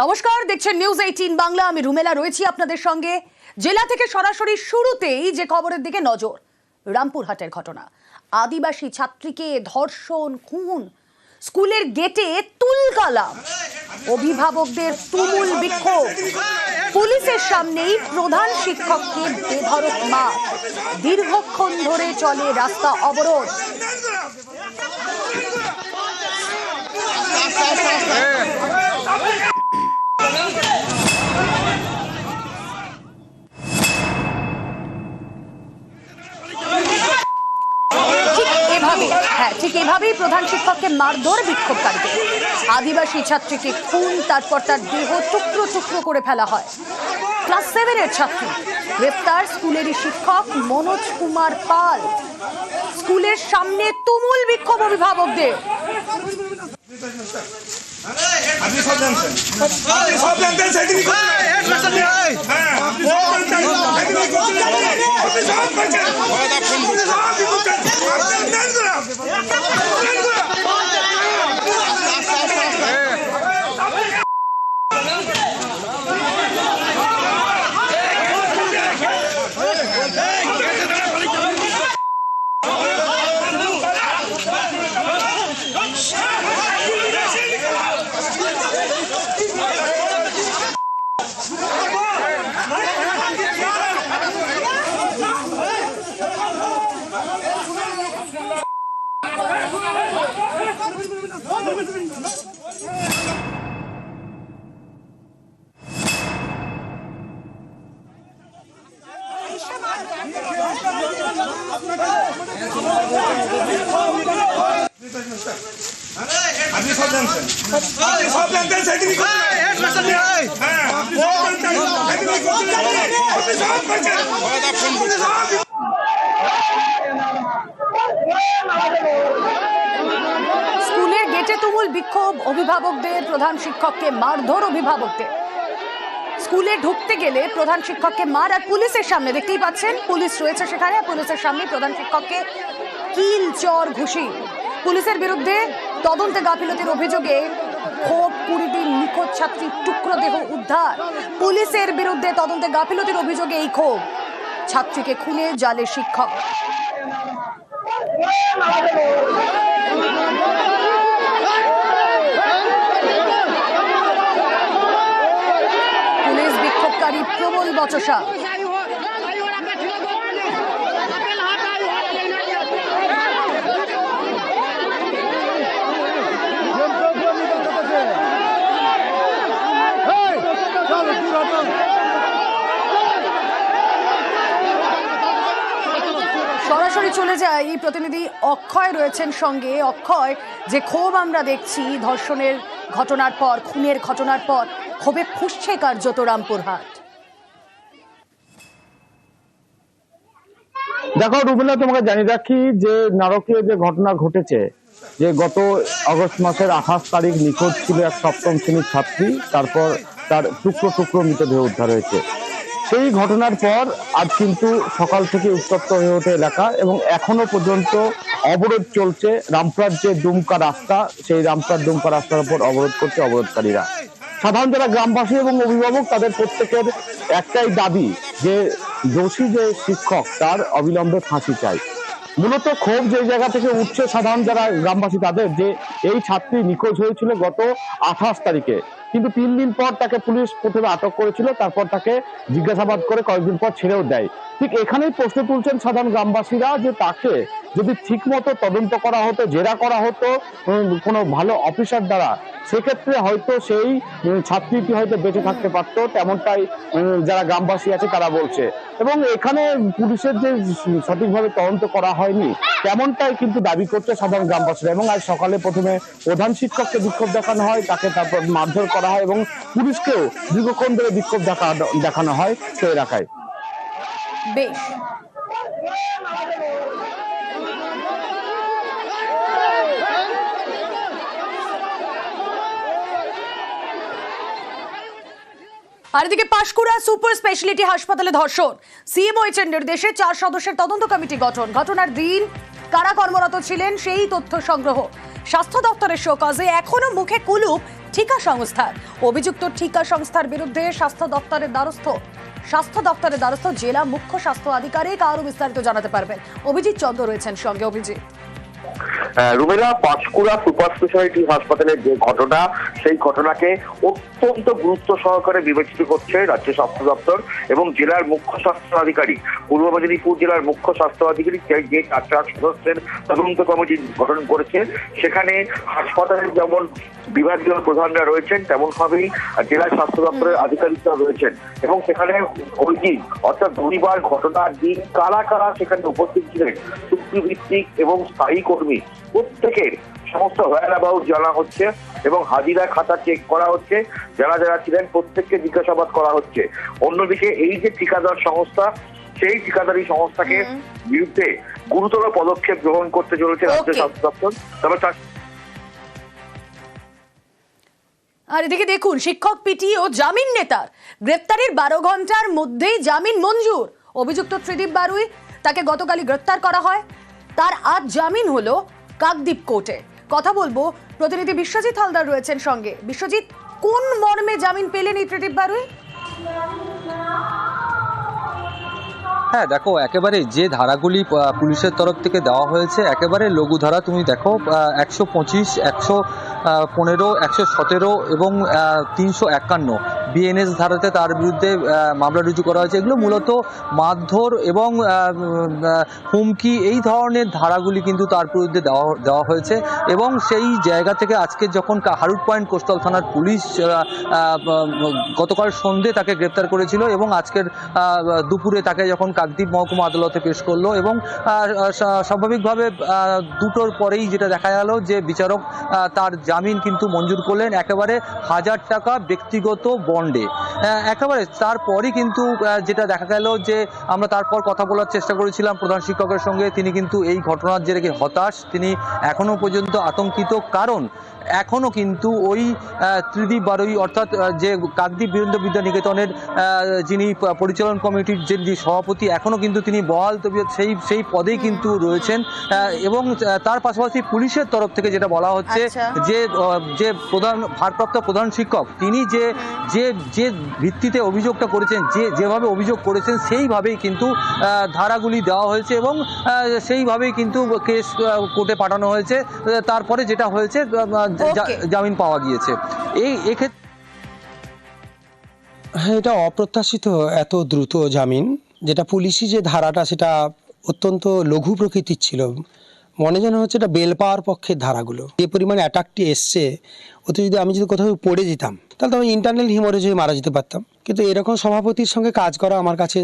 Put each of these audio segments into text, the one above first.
নমস্কার, দেখছেন news eighteen Bangla. আমি রুমেলা রয়েছি আপনাদের সঙ্গে। জেলা থেকে সরাসরি শুরুতেই যে খবরের দিকে নজর, রামপুরহাটের ঘটনা। আদিবাসী ছাত্রীকে ধর্ষণ, খুন, স্কুলের গেটে তুলকালাম। অভিভাবকদের তুমুল বিক্ষোভ। পুলিশের সামনেই প্রধান শিক্ষককে বেধড়ক মা দীর্ঘক্ষণ ধরে চলে রাস্তা অবরোধ ঠিক এভাবে হ্যাঁ ঠিক এভাবেই প্রধান শিক্ষককে মারধর বিক্ষোভকারীদের। আদিবাসী ছাত্রীকে খুন, তারপর তার দেহ টুকরো টুকরো করে ফেলা হয়। ক্লাস সেভেনের ছাত্রী গ্রেপ্তার স্কুলেরই শিক্ষক মনোজ কুমার পাল। স্কুলের সামনে তুমুল বিক্ষোভ অভিভাবকদের। আপনি সব জানতেন আপনি সব জানতেন সেদিনই করতেন হ্যাঁ আপনি সব জানতেন সেদিনই করতেন আপনি সব করছেন আপনি স্কুলের গেটে তুমুল বিক্ষোভ, অভিভাবকদের প্রধান শিক্ষককে মারধর অভিভাবকদের। স্কুলে ঢুকতে গেলে প্রধান শিক্ষককে মার আর পুলিশের সামনে দেখতেই পাচ্ছেন, পুলিশ রয়েছে সেখানে, পুলিশের সামনে প্রধান শিক্ষককে কিল, চর, ঘুষি। পুলিশের বিরুদ্ধে তদন্তে গাফিলতির অভিযোগে ক্ষোভ, কুড়িটি নিখোঁজ ছাত্রীর টুকরো দেহ উদ্ধার। পুলিশের বিরুদ্ধে তদন্তে গাফিলতির অভিযোগে এই ক্ষোভ। ছাত্রীকে খুনে জালে শিক্ষক। পুলিশ বিক্ষোভকারী প্রবল বচসা। সরাসরি চলে যায়। এই প্রতিনিধি অক্ষয় রয়েছেন সঙ্গে। অক্ষয়, যে ক্ষোভ আমরা দেখছি ধর্ষণের ঘটনার পর, খুনের ঘটনার পর, ক্ষোভে ফুসছে কার্যত রামপুরহাট দেখো, রুবেলা, তোমাকে জানিয়ে রাখি যে নারকীয় যে ঘটনা ঘটেছে, যে গত আগস্ট মাসের আঠাশ তারিখ নিখোঁজ ছিল এক সপ্তম শ্রেণির ছাত্রী, তারপর তার টুকরো টুকরো মৃতদেহ উদ্ধার হয়েছে। সেই ঘটনার পর আজ কিন্তু সকাল থেকে উত্তপ্ত হয়ে ওঠে এলাকা এবং এখনও পর্যন্ত অবরোধ চলছে। রামপুরার যে ডুমকা রাস্তা, সেই রামপুরার ডুমকা রাস্তার উপর অবরোধ করছে অবরোধকারীরা। সাধারণ যারা গ্রামবাসী এবং অভিভাবক, তাদের প্রত্যেকের একটাই দাবি যে দোষী যে শিক্ষক, তার অবিলম্বে ফাঁসি চাই। মূলত ক্ষোভ যে জায়গা থেকে উঠছে সাধারণ যারা গ্রামবাসী, তাদের যে এই ছাত্রী নিখোঁজ হয়েছিল গত আঠাশ তারিখে। কিন্তু তিন দিন পর তাকে পুলিশ প্রথমে আটক করেছিল, তারপর তাকে জিজ্ঞাসাবাদ করে কয়েকদিন পর ছেড়েও দেয়। ঠিক এখানেই প্রশ্ন তুলছেন সাধারণ গ্রামবাসীরা যে তাকে যদি ঠিক মতো তদন্ত করা হতো, জেরা করা হতো কোনো ভালো অফিসার দ্বারা, সেক্ষেত্রে হয়তো সেই ছাত্রীটি হয়তো বেঁচে থাকতে পারতো, তেমনটাই যারা গ্রামবাসী আছে তারা বলছে। এবং এখানে পুলিশের যে সঠিকভাবে তদন্ত করা হয়নি, তেমনটাই কিন্তু দাবি করছে সাধারণ গ্রামবাসীরা। এবং আজ সকালে প্রথমে প্রধান শিক্ষককে বিক্ষোভ দেখানো হয়, তাকে তারপর মারধর করা হয় এবং পুলিশকেও দীর্ঘক্ষণ ধরে বিক্ষোভ দেখা, দেখানো হয় সেই এলাকায়। বেশ। আর এদিকে পাশকুড়া সুপার স্পেশালিটি হাসপাতালে ধর্ষণ। সিএমওএইচের নির্দেশে চার সদস্যের তদন্ত কমিটি গঠন। ঘটনার দিন কারা কর্মরত ছিলেন সেই তথ্য সংগ্রহ। স্বাস্থ্য দপ্তরের শোকজে এখনও মুখে কুলুপ ঠিকা সংস্থার অভিযুক্ত ঠিকা সংস্থার বিরুদ্ধে স্বাস্থ্য দপ্তরের দ্বারস্থ। স্বাস্থ্য দপ্তরের দ্বারস্থ জেলা মুখ্য স্বাস্থ্য আধিকারিক আরও বিস্তারিত জানাতে পারবেন। অভিজিৎ চন্দ্র রয়েছেন সঙ্গে। অভিজিৎ। রুমেলা পাঁচকুড়া সুপার স্পেশালিটি হাসপাতালের যে ঘটনা, সেই ঘটনাকে অত্যন্ত গুরুত্ব সহকারে বিবেচিত করছে রাজ্য স্বাস্থ্য দপ্তর এবং জেলার মুখ্য স্বাস্থ্য আধিকারিক। পূর্ব মেদিনীপুর জেলার মুখ্য স্বাস্থ্য আধিকারিক যে যে চার চার সদস্যের তদন্ত কমিটি গঠন করেছে সেখানে হাসপাতালের যেমন বিভাগীয় প্রধানরা রয়েছেন তেমন ভাবেই জেলা স্বাস্থ্য দপ্তরের আধিকারিকরা রয়েছেন এবং সেখানে ওই দিন অর্থাৎ রবিবার ঘটনার দিন কারা কারা সেখানে উপস্থিত ছিলেন, চুক্তিভিত্তিক এবং স্থায়ী কর্মী প্রত্যেকের সমস্ত হোয়ার অ্যাবাউট জানা হচ্ছে এবং হাজিরা খাতা চেক করা হচ্ছে যারা যারা ছিলেন প্রত্যেককে জিজ্ঞাসাবাদ করা হচ্ছে। অন্যদিকে এই যে ঠিকাদার সংস্থা সেই ঠিকাদারি সংস্থাকে বিরুদ্ধে গুরুতর পদক্ষেপ গ্রহণ করতে চলেছে রাজ্য স্বাস্থ্য দপ্তর। তবে তার আর এদিকে দেখুন শিক্ষক পিটি ও জামিন নেতার গ্রেপ্তারের বারো ঘণ্টার মধ্যেই জামিন মঞ্জুর। অভিযুক্ত ত্রিদীপ বারুই তাকে গতকালই গ্রেপ্তার করা হয়। তার আজ জামিন হলো কাকদ্বীপ কোর্টে। কথা বলব, প্রতিনিধি বিশ্বজিৎ হালদার রয়েছেন সঙ্গে। বিশ্বজিৎ, কোন মর্মে জামিন পেলেন এই ত্রিদীপ বারুই? হ্যাঁ দেখো, একেবারে যে ধারাগুলি পুলিশের তরফ থেকে দেওয়া হয়েছে, একেবারে লঘু ধারা তুমি দেখো একশো পঁচিশ, একশো পনেরো, একশো সতেরো এবং তিনশো একান্ন। বিএনএস ধারাতে তার বিরুদ্ধে মামলা রুজু করা হয়েছে। এগুলো মূলত মারধর এবং হুমকি, এই ধরনের ধারাগুলি কিন্তু তার বিরুদ্ধে দেওয়া দেওয়া হয়েছে এবং সেই জায়গা থেকে আজকে যখন হারুট পয়েন্ট কোস্টাল থানার পুলিশ গতকাল সন্ধে তাকে গ্রেপ্তার করেছিল এবং আজকের দুপুরে তাকে যখন কাকদ্বীপ মহকুমা আদালতে পেশ করল এবং স্বাভাবিকভাবে দুটোর পরেই যেটা দেখা গেল যে বিচারক তার জামিন কিন্তু মঞ্জুর করলেন একেবারে হাজার টাকা ব্যক্তিগত বন্ডে। একেবারে তারপরই কিন্তু যেটা দেখা গেল যে আমরা তারপর কথা বলার চেষ্টা করেছিলাম প্রধান শিক্ষকের সঙ্গে তিনি কিন্তু এই ঘটনার জেরে কি হতাশ। তিনি এখনও পর্যন্ত আতঙ্কিত কারণ এখনও কিন্তু ওই ত্রিদীপ বারুই অর্থাৎ যে কাকদ্বীপ বীরেন্দ্র বিদ্যা নিকেতনের আহ, যিনি পরিচালন কমিটির যে যে সভাপতি এখনও কিন্তু তিনি বহাল তবিয়ত সেই সেই পদেই কিন্তু রয়েছেন। এবং তার পাশাপাশি পুলিশের তরফ থেকে যেটা বলা হচ্ছে আচ্ছা। যে যে প্রধান ভারপ্রাপ্ত প্রধান শিক্ষক তিনি যে যে যে ভিত্তিতে অভিযোগটা করেছেন যে যেভাবে অভিযোগ করেছেন সেইভাবেই কিন্তু আহ, ধারাগুলি দেওয়া হয়েছে এবং আহ, সেইভাবেই কিন্তু কেস কোর্টে পাঠানো হয়েছে। তারপরে যেটা হয়েছে. জামিন পাওয়া গিয়েছে। এই এক্ষেত্রে হ্যাঁ এটা অপ্রত্যাশিত এত দ্রুত জামিন যেটা পুলিশি যে ধারাটা সেটা অত্যন্ত লঘু প্রকৃতির ছিল। মনে যেন হচ্ছে এটা বেল পাওয়ার পক্ষের ধারাগুলো। যে পরিমাণ অ্যাটাকটি এসছে, ওতে যদি আমি যদি কোথাও পড়ে যেতাম, তাহলে তো আমি ইন্টারনাল হিমোরেজ হয়ে মারা যেতে পারতাম। কিন্তু এরকম সভাপতির সঙ্গে কাজ করা আমার কাছে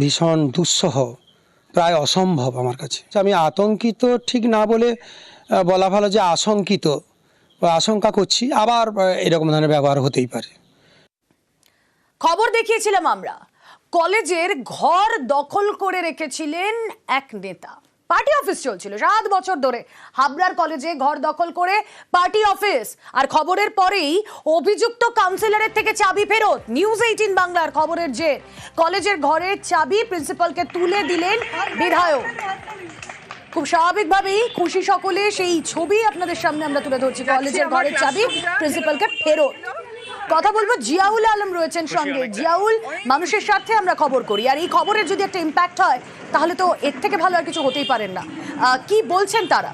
ভীষণ দুঃসহ, প্রায় অসম্ভব আমার কাছে। আমি আতঙ্কিত ঠিক না বলে বলা ভালো যে আশঙ্কিত বা আশঙ্কা করছি, আবার এরকম ধরনের ব্যবহার হতেই পারে। খবর দেখিয়েছিলাম আমরা। কলেজের ঘর দখল করে রেখেছিলেন এক নেতা। পার্টি অফিস চলছিল সাত বছর ধরে। হাবড়ার কলেজে ঘর দখল করে পার্টি অফিস। আর খবরের পরেই অভিযুক্ত কাউন্সিলরের থেকে চাবি ফেরত। নিউজ এইটিন বাংলার খবরের যে কলেজের ঘরের চাবি প্রিন্সিপালকে তুলে দিলেন বিধায়ক। খুব স্বাভাবিকভাবেই খুশি সকলে সেই ছবি আপনাদের সামনে আমরা তুলে ধরছি। কলেজের ঘরের চাবি প্রিন্সিপালকে ফেরত। কথা বলব জিয়াউল আলম রয়েছেন সঙ্গে। জিয়াউল মানুষের স্বার্থে আমরা খবর করি। আর এই খবরের যদি একটা ইম্প্যাক্ট হয় তাহলে তো এর থেকে ভালো আর কিছু হতেই পারেন না। কি বলছেন তারা?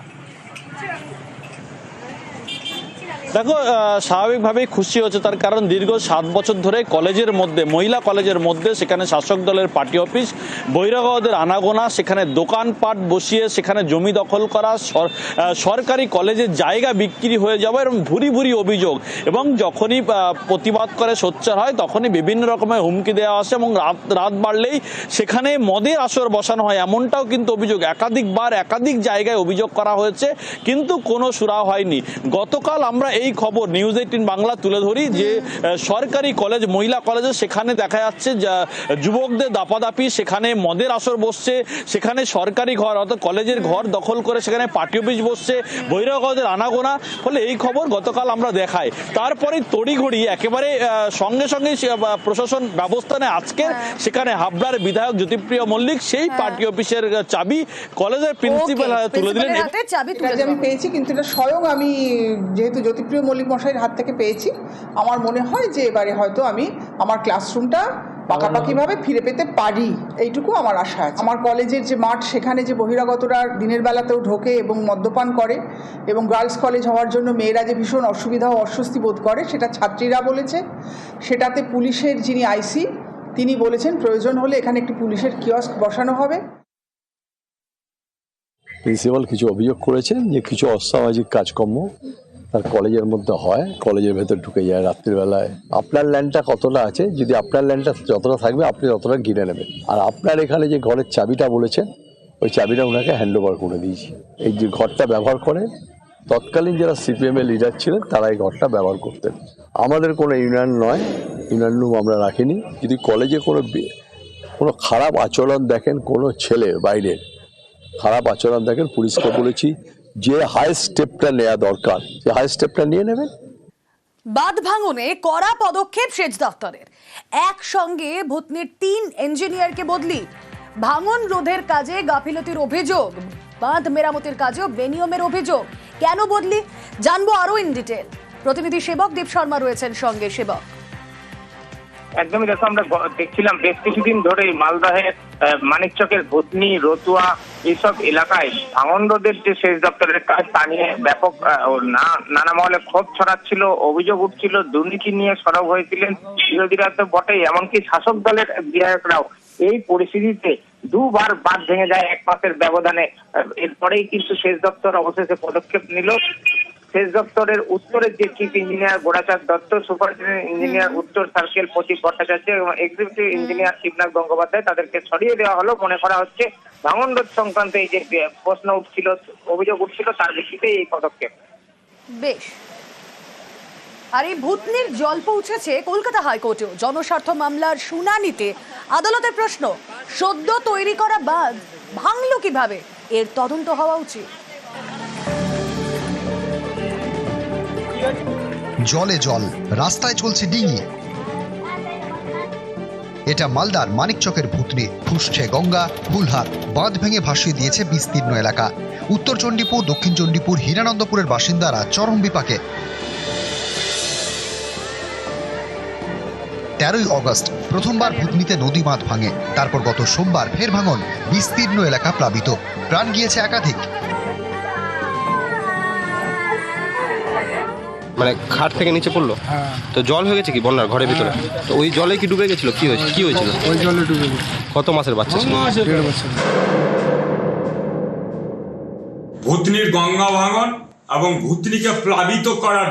দেখো স্বাভাবিকভাবেই খুশি হচ্ছে তার কারণ দীর্ঘ সাত বছর ধরে কলেজের মধ্যে, মহিলা কলেজের মধ্যে সেখানে শাসক দলের পার্টি অফিস বহিরাগতদের আনাগোনা, সেখানে দোকানপাট বসিয়ে, সেখানে জমি দখল করা, সর- সরকারি কলেজের জায়গা বিক্রি হয়ে যাওয়া এরকম ভুরি ভুরি অভিযোগ। এবং যখনই প্রতিবাদ করে সোচ্চার হয়, তখনই বিভিন্ন রকমের হুমকি দেওয়া আসে এবং রাত রাত বাড়লেই সেখানে মদের আসর বসানো হয়। এমনটাও কিন্তু অভিযোগ। একাধিকবার, একাধিক জায়গায় অভিযোগ করা হয়েছে, কিন্তু কোনো সুরা হয়নি। গতকাল আমরা এই খবর নিউজ এইটিন বাংলা তুলে ধরি যে সরকারি কলেজ মহিলা কলেজে সেখানে দেখা যাচ্ছে যা যুবকদের দাপাদাপি সেখানে মদের আসর বসছে সেখানে সরকারি ঘর অর্থাৎ কলেজের ঘর দখল করে সেখানে পার্টি অফিস বসছে বহিরাগতদের আনাগোনা ফলে এই খবর গতকাল আমরা দেখাই। তারপরে তড়িঘড়ি একেবারে সঙ্গে সঙ্গে প্রশাসন ব্যবস্থা নেয় আজকে সেখানে হাবড়ার বিধায়ক জ্যোতিপ্রিয় মল্লিক সেই পার্টি অফিসের চাবি কলেজের প্রিন্সিপাল তুলে দিলেন। চাবি আমি পেয়েছি কিন্তু এটা স্বয়ং আমি যেহেতু জ্যোতিপ্রিয় সুপ্রিয় মল্লিক মশাইয়ের হাত থেকে পেয়েছি। আমার মনে হয় যে এবারে হয়তো আমি আমার ক্লাসরুমটা পাকাপাকিভাবে ফিরে পেতে পারি। এইটুকু আমার আশা আছে। আমার কলেজের যে মাঠ, সেখানে যে বহিরাগতরা দিনের বেলাতেও ঢোকে এবং মদ্যপান করে এবং গার্লস কলেজ হওয়ার জন্য মেয়েরা যে ভীষণ অসুবিধা ও অস্বস্তি বোধ করে, সেটা ছাত্রীরা বলেছে। সেটাতে পুলিশের যিনি আইসি, তিনি বলেছেন প্রয়োজন হলে এখানে একটি পুলিশের কিয়স্ক বসানো হবে। প্রিন্সিপাল কিছু অভিযোগ করেছেন যে কিছু অসামাজিক কাজকর্ম তার কলেজের মধ্যে হয়, কলেজের ভেতর ঢুকে যায় রাত্রিবেলায়। আপনার ল্যান্ডটা কতটা আছে? যদি আপনার ল্যান্ডটা যতটা থাকবে, আপনি ততটা কিনে নেবেন। আর আপনার এখানে যে ঘরের চাবিটা বলেছেন, ওই চাবিটা ওনাকে হ্যান্ড ওভার করে দিয়েছি। এই যে ঘরটা ব্যবহার করে তৎকালীন যারা সিপিএম এর লিডার ছিলেন, তারা এই ঘরটা ব্যবহার করতেন। আমাদের কোনো ইউনিয়ন নয়, ইউনিয়ন রুম আমরা রাখিনি। যদি কলেজে কোনো কোনো খারাপ আচরণ দেখেন কোনো ছেলে বাইরের খারাপ আচরণ দেখেন, পুলিশকে বলেছি যে হাই স্টেপটা নেওয়া দরকার সে হাই স্টেপটা নিয়ে নেবেন। বাঁধ ভাঙনে কড়া পদক্ষেপ সেচ দপ্তরের। একসঙ্গে ভূতনির তিন ইঞ্জিনিয়ারকে বদলি। ভাঙন রোধের কাজে গাফিলতির অভিযোগ বাঁধ মেরামতির কাজেও বেনিয়মের অভিযোগ। কেন বদলি? জানব আরও ইন ডিটেল প্রতিনিধি সেবক দীপ শর্মা রয়েছেন সঙ্গে সেবক। একদমই দেখো আমরা দেখছিলাম বেশ কিছুদিন ধরে মালদহের আহ, মানিকচকের ভূতনি রতুয়া এইসব এলাকায় ভাঙন যে সেচ দপ্তরের কাজ, তা নিয়ে ব্যাপক নানা মহলে ক্ষোভ ছড়াচ্ছিল, অভিযোগ উঠছিল, দুর্নীতি নিয়ে সরব হয়েছিলেন বিরোধীরা তো বটেই, এমনকি শাসক দলের বিধায়করাও। এই পরিস্থিতিতে দুবার বাদ ভেঙে যায় এক মাসের ব্যবধানে। এরপরেই কিন্তু সেচ দপ্তর অবশেষে পদক্ষেপ নিল। সেচ দপ্তরের উত্তরের যে chief engineer Gorachand Dutta superintendent engineer উত্তর সার্কেল প্রতীক ভট্টাচার্য এবং এক্সিকিউটিভ ইঞ্জিনিয়ার শিবনাথ গঙ্গোপাধ্যায় তাদেরকে সরিয়ে দেওয়া হলো। মনে করা হচ্ছে ভাঙন রোধ সংক্রান্ত এই যে প্রশ্ন উঠছিল অভিযোগ উঠছিল তার ভিত্তিতে এই পদক্ষেপ। বেশ। আর এই ভূতনির জল পৌঁছেছে কলকাতা হাইকোর্টেও। জনস্বার্থ মামলার শুনানিতে আদালতের প্রশ্ন সদ্য তৈরি করা বাঁধ ভাঙলো কীভাবে? এর তদন্ত হওয়া উচিত। জলে জল, রাস্তায় চলছে ডিঙি। এটা মালদার মানিকচকের ভূতনি, ফুসছে গঙ্গা, ফুলহার, বাঁধ ভেঙে ভাসিয়ে দিয়েছে বিস্তীর্ণ এলাকা। উত্তর চণ্ডীপুর, দক্ষিণ চণ্ডীপুর, হীরানন্দপুরের বাসিন্দারা চরম বিপাকে। তেরোই অগস্ট, প্রথমবার ভুতনিতে নদী বাঁধ ভাঙে। তারপর গত সোমবার ফের ভাঙন, বিস্তীর্ণ এলাকা প্লাবিত। প্রাণ গিয়েছে একাধিক। মানে খাট থেকে নিচে পড়ল? তো জল হয়ে গেছে কি বন্যার ঘরের ভিতরে? তো ওই জলে কি ডুবে গেছিল? কি হয়েছে? কি হয়েছিল? ওই জলে ডুবে কত মাসের বাচ্চা ছিল? ভূতনির গঙ্গা ভাঙন এবং ভূতনিকে প্লাবিত করার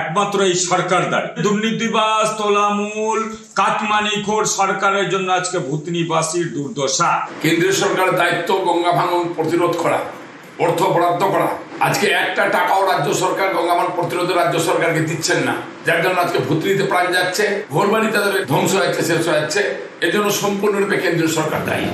একমাত্র এই সরকার দায়ী। দুর্নীতিবাস তোলামূল কাটমানিখোর সরকারের জন্য আজকে ভূতনিবাসীর দুর্দশা। কেন্দ্রীয় সরকারের দায়িত্ব গঙ্গা ভাঙন প্রতিরোধ করা অর্থ বরাদ্দ করা আজকে একটা টাকাও রাজ্য সরকার গঙ্গা ভাঙন প্রতিরোধে রাজ্য সরকারকে দিচ্ছেন না। যার জন্য আজকে ভূতনিতে প্রাণ যাচ্ছে, ঘরবাড়ি তাদের ধ্বংস হয়ে যাচ্ছে শেষ হয়ে যাচ্ছে এজন্য সম্পূর্ণরূপে কেন্দ্রীয় সরকার দায়ী।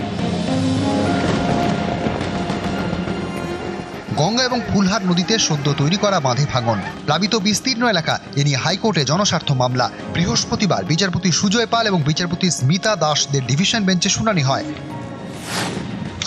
গঙ্গা এবং ফুলহার নদীতে সদ্য তৈরি করা বাঁধে ভাঙন। প্লাবিত বিস্তীর্ণ এলাকা, এ নিয়ে হাইকোর্টে জনস্বার্থ মামলা। বৃহস্পতিবার বিচারপতি সুজয় পাল এবং বিচারপতি স্মিতা দাসদের ডিভিশন বেঞ্চে শুনানি হয়।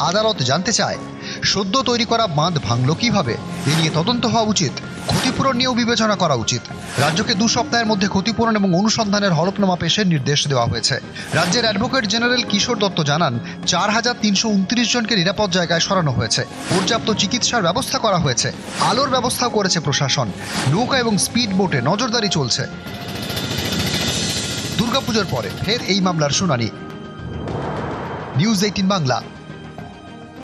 আদালত জানতে চায় সদ্য তৈরি করা বাঁধ ভাঙল কীভাবে? এ নিয়ে তদন্ত হওয়া উচিত। ক্ষতিপূরণ নিয়েও বিবেচনা করা উচিত। রাজ্যকে দু সপ্তাহের মধ্যে ক্ষতিপূরণ এবং অনুসন্ধানের হলফনামা পেশের নির্দেশ দেওয়া হয়েছে। রাজ্যের অ্যাডভোকেট জেনারেল কিশোর দত্ত জানান, চার হাজার তিনশো উনত্রিশ জনকে নিরাপদ জায়গায় সরানো হয়েছে। পর্যাপ্ত চিকিৎসার ব্যবস্থা করা হয়েছে। আলোর ব্যবস্থাও করেছে প্রশাসন। নৌকা এবং স্পিড বোটে নজরদারি চলছে। দুর্গাপুজোর পরে ফের এই মামলার শুনানি। News eighteen Bangla.